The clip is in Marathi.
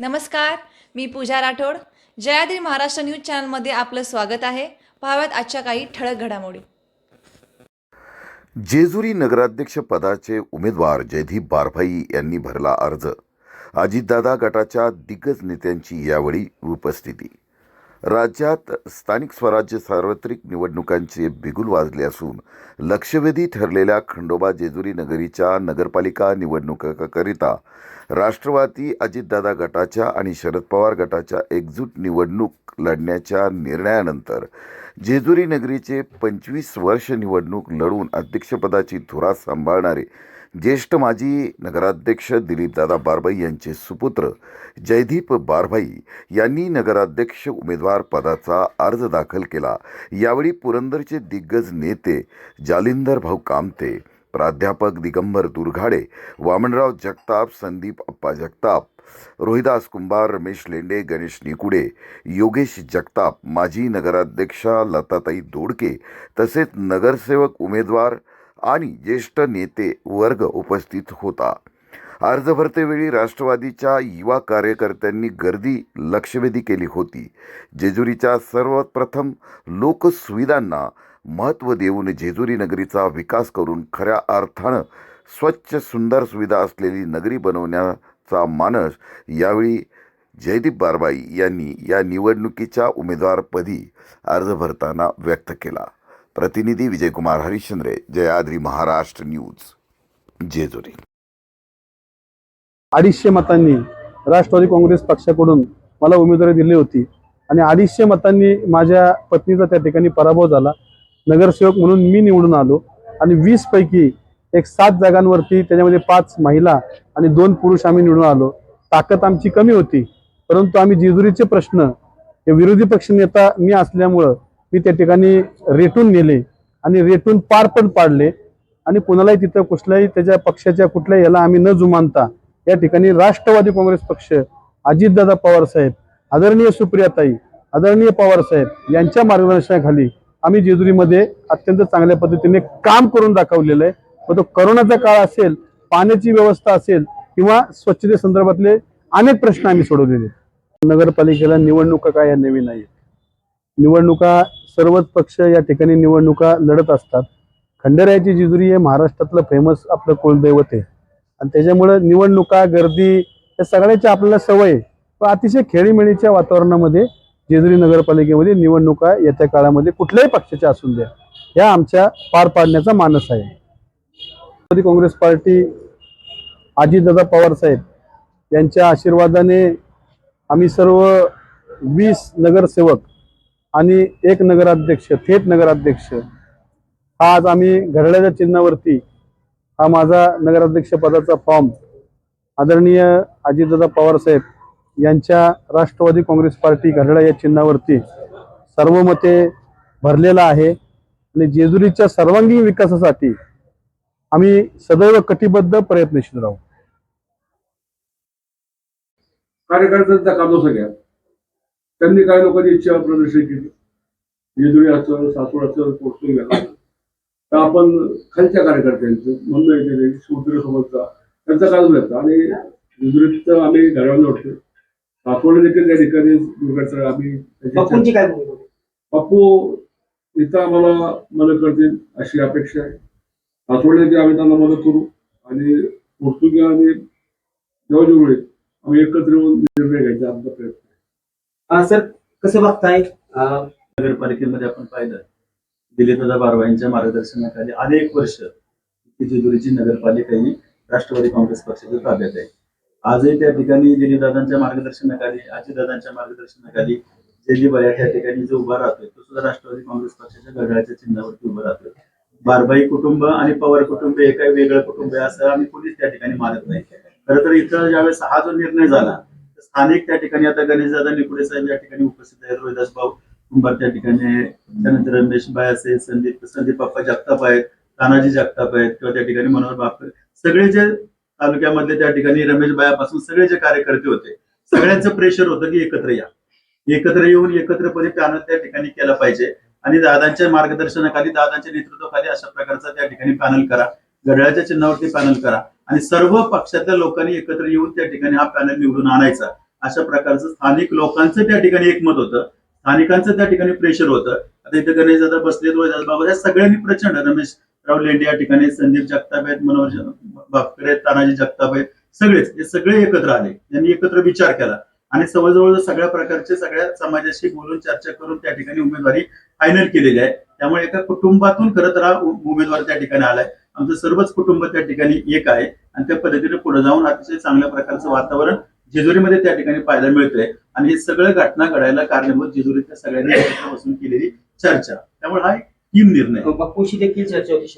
नमस्कार मी पूजा राठोड. जयाद्री महाराष्ट्र न्यूज चॅनलमध्ये आपलं स्वागत आहे. पाहाव्यात आजच्या काही ठळक घडामोडी. जेजुरी नगराध्यक्ष पदाचे उमेदवार जयदीप बारभाई यांनी भरला अर्ज. अजितदादा गटाच्या दिग्गज नेत्यांची यावेळी उपस्थिती. राज्यात स्थानिक स्वराज्य सार्वत्रिक निवडणुकांचे बिगुल वाजले असून लक्षवेधी ठरलेल्या खंडोबा जेजुरी नगरीच्या नगरपालिका निवडणुकाकरिता राष्ट्रवादी अजितदादा गटाच्या आणि शरद पवार गटाच्या एकजूट निवडणूक लढण्याच्या निर्णयानंतर जेजुरी नगरीचे पंचवीस वर्ष निवडणूक लढून अध्यक्षपदाची धुरा सांभाळणारे ज्येष्ठ माजी नगराध्यक्ष दिलीपदादा बारभाई यांचे सुपुत्र जयदीप बारभाई यांनी नगराध्यक्ष उमेदवार पदाचा अर्ज दाखल केला. यावेळी पुरंदरचे दिग्गज नेते जालिंदर भाऊ कामते प्राध्यापक दिगंबर दुर्घाडे वामनराव जगताप संदीप अप्पा जगताप रोहिदास कुंभार रमेश लेंडे गणेश निकुडे योगेश जगताप माजी नगराध्यक्षा लताताई दोडके तसेच नगरसेवक उमेदवार आणि ज्येष्ठ नेते वर्ग उपस्थित होता. अर्ज भरतेवेळी राष्ट्रवादीच्या युवा कार्यकर्त्यांनी गर्दी लक्षवेधी केली होती. जेजुरीच्या सर्वप्रथम लोकसुविधांना महत्त्व देऊन जेजुरी नगरीचा विकास करून खऱ्या अर्थानं स्वच्छ सुंदर सुविधा असलेली नगरी बनवण्याचा मानस यावेळी जयदीप बारबाई यांनी या निवडणुकीच्या उमेदवारपदी अर्ज भरताना व्यक्त केला. प्रतिनिधी विजयकुमार हरिश्चंद्रे जयाद्री महाराष्ट्र न्यूज जेजुरी. अडीचशे मतांनी राष्ट्रवादी काँग्रेस पक्षाकडून मला उमेदवारी दिली होती आणि अडीचशे मतांनी माझ्या पत्नीचा त्या ठिकाणी पराभव झाला. नगरसेवक म्हणून मी निवडून आलो आणि वीस पैकी एक सात जागांवरती त्याच्यामध्ये पाच महिला आणि दोन पुरुष आम्ही निवडून आलो. ताकद आमची कमी होती परंतु आम्ही जेजुरीचे प्रश्न हे विरोधी पक्ष नेता मी असल्यामुळं मी त्या ठिकाणी रेटून नेले आणि रेटून पार पण पाडले. आणि कुणालाही तिथं कुठल्याही त्याच्या पक्षाच्या कुठल्याही याला आम्ही न जुमानता या ठिकाणी राष्ट्रवादी काँग्रेस पक्ष अजितदादा पवार साहेब आदरणीय सुप्रियाताई आदरणीय पवार साहेब यांच्या मार्गदर्शनाखाली आम्ही जेजुरीमध्ये अत्यंत चांगल्या पद्धतीने काम करून दाखवलेलं आहे. मग तो करोनाचा काळ असेल पाण्याची व्यवस्था असेल किंवा स्वच्छते संदर्भातले अनेक प्रश्न आम्ही सोडवलेले नगरपालिकेला निवडणुका काय या नवीन आहेत? निवडणुका सर्वच पक्ष या ठिकाणी निवडणुका लढत असतात. खंडेरायाची जिजुरी हे महाराष्ट्रातलं फेमस आपलं कुलदैवत आहे. आणि त्याच्यामुळं निवडणुका गर्दी या सगळ्याची आपल्याला सवय व अतिशय खेळीमेळीच्या वातावरणामध्ये जेजुरी नगरपालिकेमध्ये निवडणुका येत्या काळामध्ये कुठल्याही पक्षाच्या असून द्या ह्या आमच्या पार पाडण्याचा मानस आहे. राष्ट्रवादी काँग्रेस पार्टी अजितदादा पवार साहेब यांच्या आशीर्वादाने आम्ही सर्व वीस नगरसेवक आणि एक नगराध्यक्ष थेट नगराध्यक्ष हा आज आम्ही घड्याळ्याच्या चिन्हावरती हा माझा नगराध्यक्ष पदाचा फॉर्म आदरणीय अजितदादा पवार साहेब यांच्या राष्ट्रवादी काँग्रेस पार्टी घरडा या चिन्हावरती सर्वमते भरलेला आहे. आणि जेजुरीच्या सर्वांगीण विकासासाठी आम्ही सदैव कटिबद्ध प्रयत्नशील राहू. कार्यकर्त्यांचा काम सगळ्या त्यांनी काही लोकांनी इच्छा प्रदर्शित केली. जेजुरी असं सासवड असं पोचून गेला तर आपण खालच्या कार्यकर्त्यांचं म्हणणं येते शिवसेनेसोबतचा त्यांचा काय होता आणि जेजुरीत आम्ही घरावर वाटतो सासवड देखील त्या ठिकाणी दुर्घटना आम्ही काय? पप्पू इथं आम्हाला मदत करतील अशी अपेक्षा आहे. सासवड देखील आम्ही त्यांना मदत करू. आणि पोर्तुगी आणि जवळजवळ आम्ही एकत्र येऊन निर्णय घ्यायचा आमचा प्रयत्न सर कसं बघताय? नगरपालिकेमध्ये आपण पाहिलं दिलीपदादा बारवा यांच्या मार्गदर्शनाखाली अनेक वर्ष ती जेजुरीची नगरपालिका ही राष्ट्रवादी काँग्रेस पक्षाच्या ताब्यात आहे. आजही त्या ठिकाणी दिलीपदादांच्या मार्गदर्शनाखाली अजितदादांच्या मार्गदर्शनाखाली जेलीबाया त्या ठिकाणी जो उभा राहतोय तो सुद्धा राष्ट्रवादी काँग्रेस पक्षाच्या घड्याळाच्या चिन्हावरती उभा राहतोय. बारबाई कुटुंब आणि पवार कुटुंब हे काही वेगळं कुटुंब आहे असं आम्ही कोणीच त्या ठिकाणी मानत नाही. खरं तर इथं ज्यावेळेस हा जो निर्णय झाला स्थानिक त्या ठिकाणी आता गणेशदादा निकुडे साहेब या ठिकाणी उपस्थित आहेत. रोहिदास भाऊ कुंभार त्या ठिकाणी त्यानंतर रमेश बाय असेल संदीप संदीप बाप्पा जगताप आहेत. तानाजी जगताप आहेत किंवा त्या ठिकाणी मनोहर बाप सगळे जे तालुक्यामध्ये त्या ठिकाणी रमेश बायापासून सगळे जे कार्यकर्ते होते सगळ्यांचं प्रेशर होतं की एकत्र या. एकत्र येऊन एकत्रपणे पॅनल त्या ठिकाणी केला पाहिजे. आणि दादांच्या मार्गदर्शनाखाली दादांच्या नेतृत्वाखाली अशा प्रकारचा त्या ठिकाणी पॅनल करा. घड्याळ्याच्या चिन्हावरती पॅनल करा. आणि सर्व पक्षातल्या लोकांनी एकत्र येऊन त्या ठिकाणी हा पॅनल निवडून आणायचा. अशा प्रकारचं स्थानिक लोकांचं त्या ठिकाणी एकमत होतं. स्थानिकांचं त्या ठिकाणी प्रेशर होतं. आता इथं गणेश दादा बसले बाबा या सगळ्यांनी प्रचंड रमेश राव लेंडे या ठिकाणी संदीप जगताप आहेत मनोहर ज- बापकर आहेत तानाजी जगताप आहेत सगळेच हे सगळे एकत्र आले. त्यांनी एकत्र विचार केला. आणि जवळजवळ सगळ्या प्रकारचे सगळ्या समाजाशी बोलून चर्चा करून त्या ठिकाणी उमेदवारी फायनल केलेली आहे. त्यामुळे एका कुटुंबातून खरं तर हा उमेदवार त्या ठिकाणी आलाय. आमचं सर्वच कुटुंब त्या ठिकाणी एक आहे. आणि त्या पद्धतीने पुढे जाऊन अतिशय चांगल्या प्रकारचं वातावरण जेजुरीमध्ये त्या ठिकाणी पाहायला मिळतंय. आणि हे सगळं घटना घडायला कारणीभूत जेजुरीतल्या सगळ्यांनी बसून केलेली चर्चा. त्यामुळे हा एक टीम निर्णय. बापूशी देखील चर्चा होती